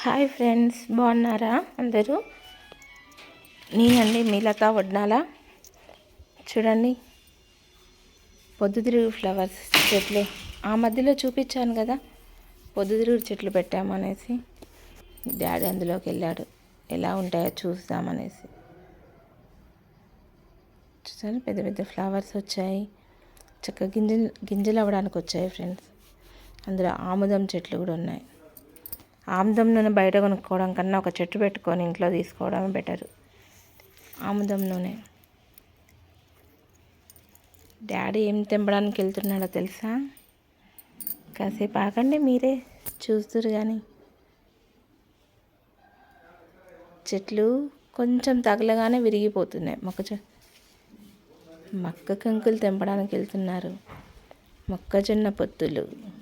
Hi friends బాగున్నారా అందరూ? నేనండి మీలత వడ్నాల. చూడండి పొద్దుతిరుగు ఫ్లవర్స్ చెట్లు. ఆ మధ్యలో చూపించాను కదా పొద్దుతిరుగు చెట్లు పెట్టామనేసి. డాడీ అందులోకి వెళ్ళాడు. ఎలా ఉంటాయో చూస్తామనేసి చూసాను పెద్ద పెద్ద ఫ్లవర్స్ వచ్చాయి. చక్కగా గింజలు గింజలు అవ్వడానికి వచ్చాయి ఫ్రెండ్స్. అందులో ఆముదం చెట్లు కూడా ఉన్నాయి. ఆముదం నూనె బయట కొనుక్కోవడం కన్నా ఒక చెట్టు పెట్టుకొని ఇంట్లో తీసుకోవడం బెటర్. ఆముదం నూనె డాడీ ఏం తెంపడానికి వెళ్తున్నాడో తెలుసా? కాసేపు ఆగండి మీరే చూస్తురు కానీ చెట్లు కొంచెం తగలగానే విరిగిపోతున్నాయి. మొక్క మక్క కంకులు తెంపడానికి వెళ్తున్నారు. మొక్కజొన్న పొత్తులు.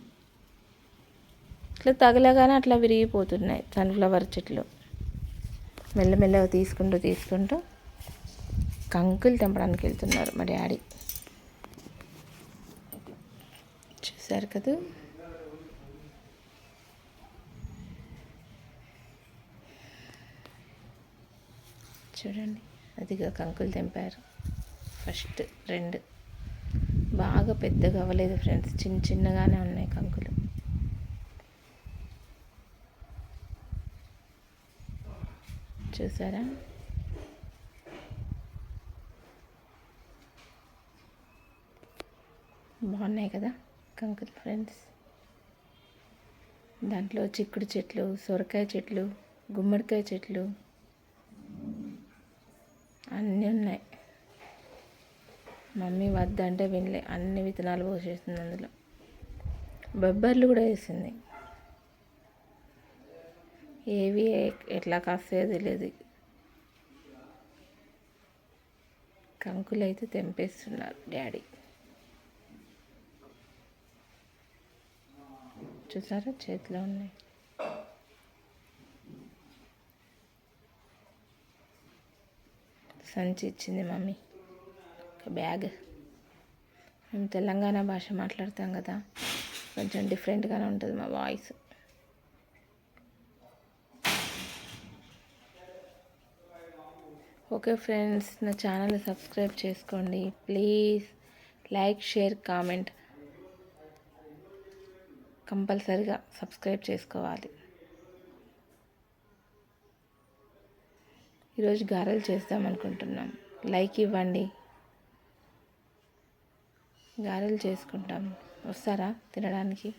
ఇట్లా తగలగానే అట్లా విరిగిపోతున్నాయి సన్ఫ్లవర్ చెట్లు. మెల్లమెల్లగా తీసుకుంటూ తీసుకుంటూ కంకులు తెంపడానికి వెళ్తున్నారు మా డాడీ. చూసారు కదా? చూడండి అదిగా కంకులు తెంపారు. ఫస్ట్ రెండు. బాగా పెద్దగా అవ్వలేదు ఫ్రెండ్స్ చిన్న చిన్నగానే ఉన్నాయి కంకులు. చూసారా? బాగున్నాయి కదా కంకులు ఫ్రెండ్స్? దాంట్లో చిక్కుడు చెట్లు సొరకాయ చెట్లు గుమ్మడికాయ చెట్లు అన్నీ ఉన్నాయి. మమ్మీ వద్దంటే వినలే అన్ని విత్తనాలు పోసేస్తుంది అందులో. బొబ్బర్లు కూడా వేసింది. ఏవి ఎట్లా కాస్తాయో తెలియదు కంకులు అయితే తెంపేస్తున్నారు డాడీ. చూసారా చేతిలో ఉన్నాయి. సంచి ఇచ్చింది మమ్మీ. ఒక బ్యాగ్. మేము తెలంగాణ భాష మాట్లాడతాం కదా. కొంచెం డిఫరెంట్గానే ఉంటుంది మా వాయిస్ ఓకే ఫ్రెండ్స్ నా ఛానల్ సబ్స్క్రైబ్ చేసుకోండి. ప్లీజ్ లైక్ షేర్ కామెంట్ కంపల్సరిగా సబ్స్క్రైబ్ చేసుకోవాలి. ఈరోజు గారెలు చేద్దాం అనుకుంటున్నాం. లైక్ ఇవ్వండి. గారెలు చేసుకుంటాం. వస్తారా తినడానికి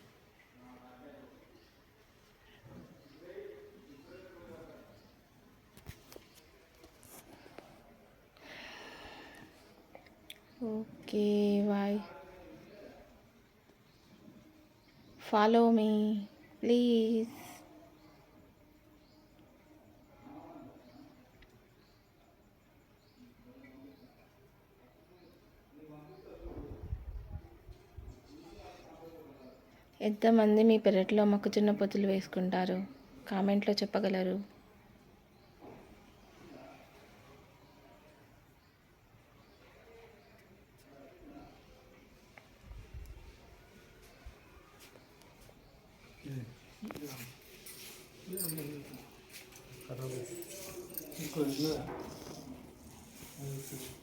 okay bye follow me please ఎంతమంది మీ పెరట్లో మొక్కజొన్న పొత్తులు వేసుకుంటారు? కామెంట్లో చెప్పగలరు. Koyun ha. Evet.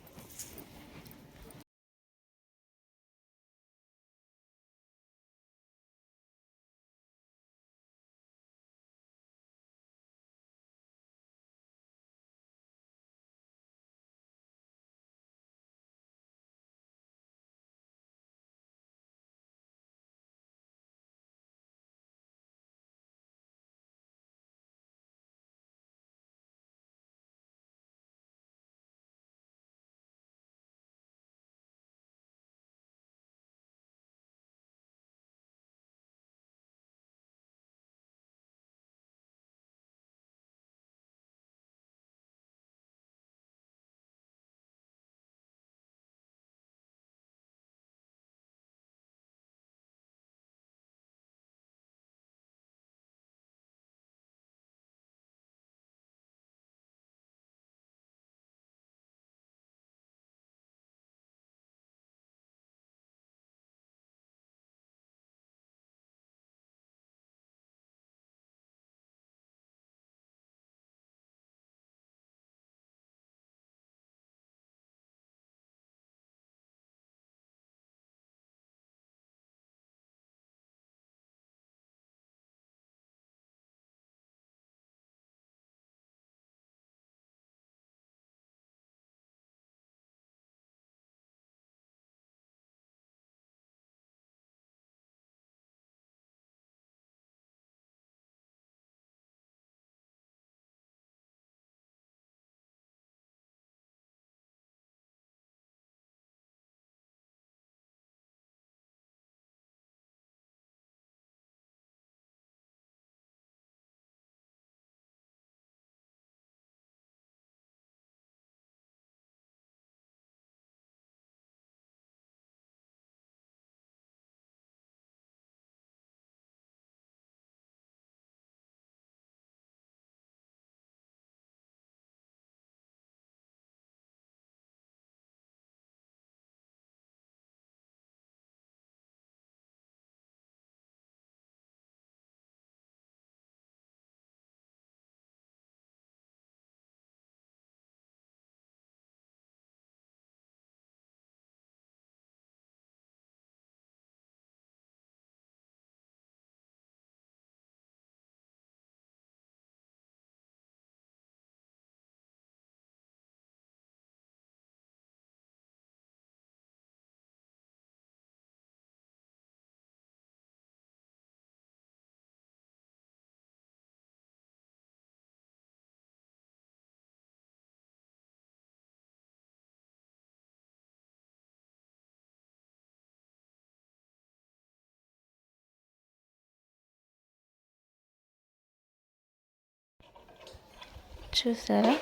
చూసారా?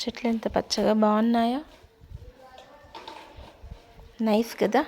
చెట్లు ఎంత పచ్చగా బాగున్నాయో? నైస్ కదా?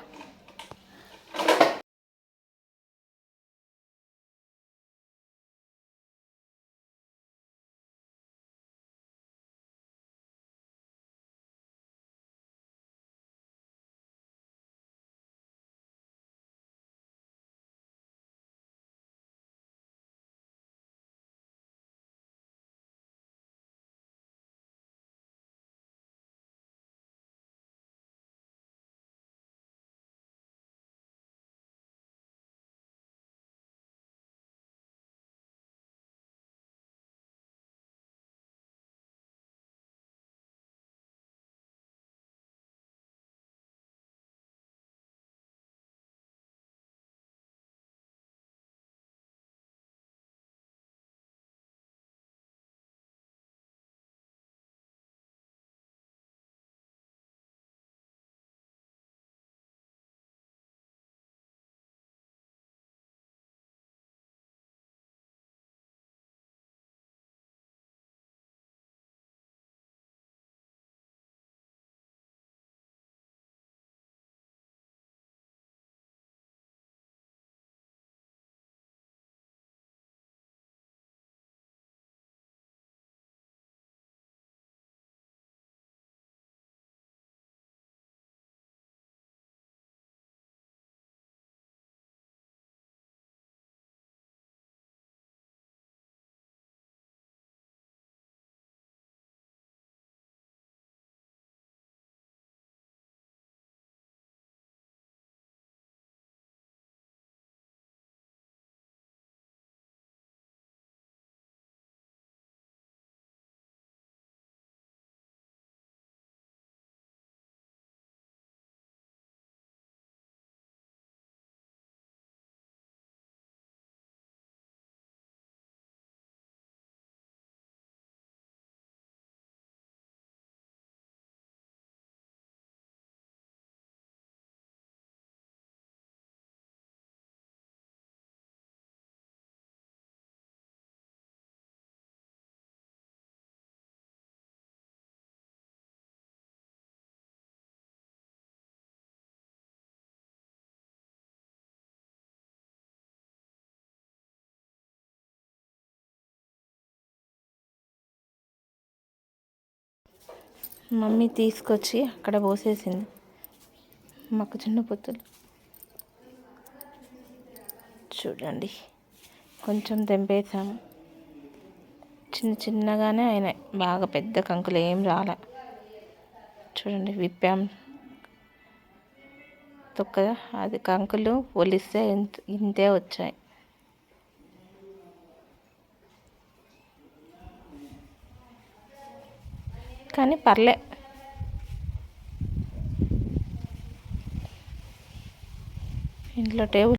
మమ్మీ తీసుకొచ్చి అక్కడ పోసేసింది. మాకు చిన్న పొత్తులు. చూడండి కొంచెం తెంపేసాము చిన్న చిన్నగానే అయినాయి. బాగా పెద్ద కంకులు ఏం రాలే. చూడండి విప్పాం. తొక్క అది కంకులు ఒలిస్తే ఇంత ఇంతే వచ్చాయి. కానీ పర్లే. ఇంట్లో టేబుల్